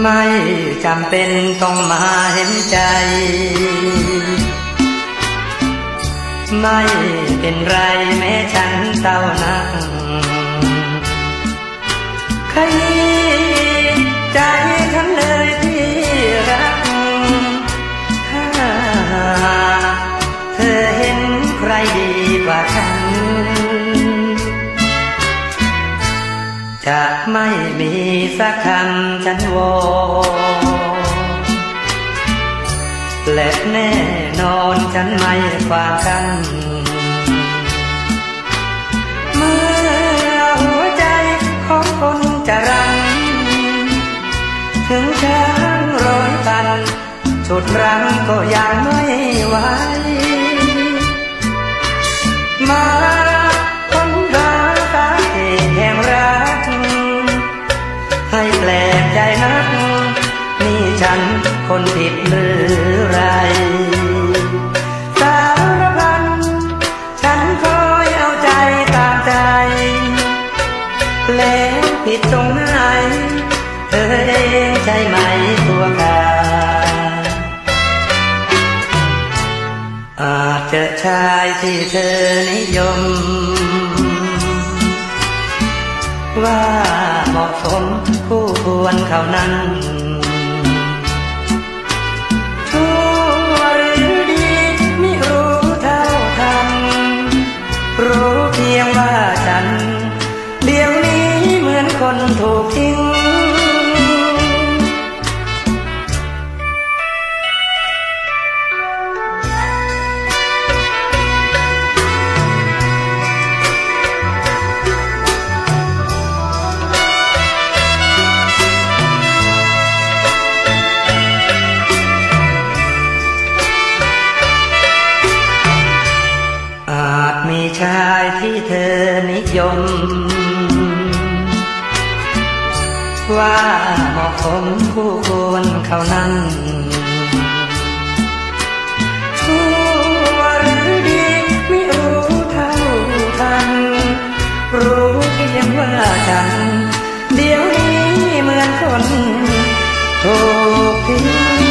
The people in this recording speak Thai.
ไม่จำเป็นต้องมาเห็นใจ ไม่เป็นไรแม้ฉันเศร้านักใคร ไม่มีสักคำฉันวอและแน่นอนฉันไม่ความกันเมื่อหัวใจของคนจะรันถึงช้างร้อยตันสุดรังก็ยังไม่ไหวมา แปลกใจนัก นี่ฉันคนผิดหรือไร สารพัน ฉันคอยเอาใจตามใจ แล้วผิดตรงไหน เธอเองใช่ไหมตัวการอาจจะชายที่เธอนิยม ว่าเหมาะสมคู่ควรเขานั้นชั่วหรือดีไม่รู้เท่าทันรู้เพียงว่าฉัน เดี๋ยวนี้เหมือนคนถูกทิ้งาจมีชายที่เธอนิยม ว่าเหมาะสมคู่ควรเขานั้นชั่วหรือดีไม่รู้เท่าทันรู้เพียงว่าฉัน เดี๋ยวนี้เหมือนคนถูกทิ้ง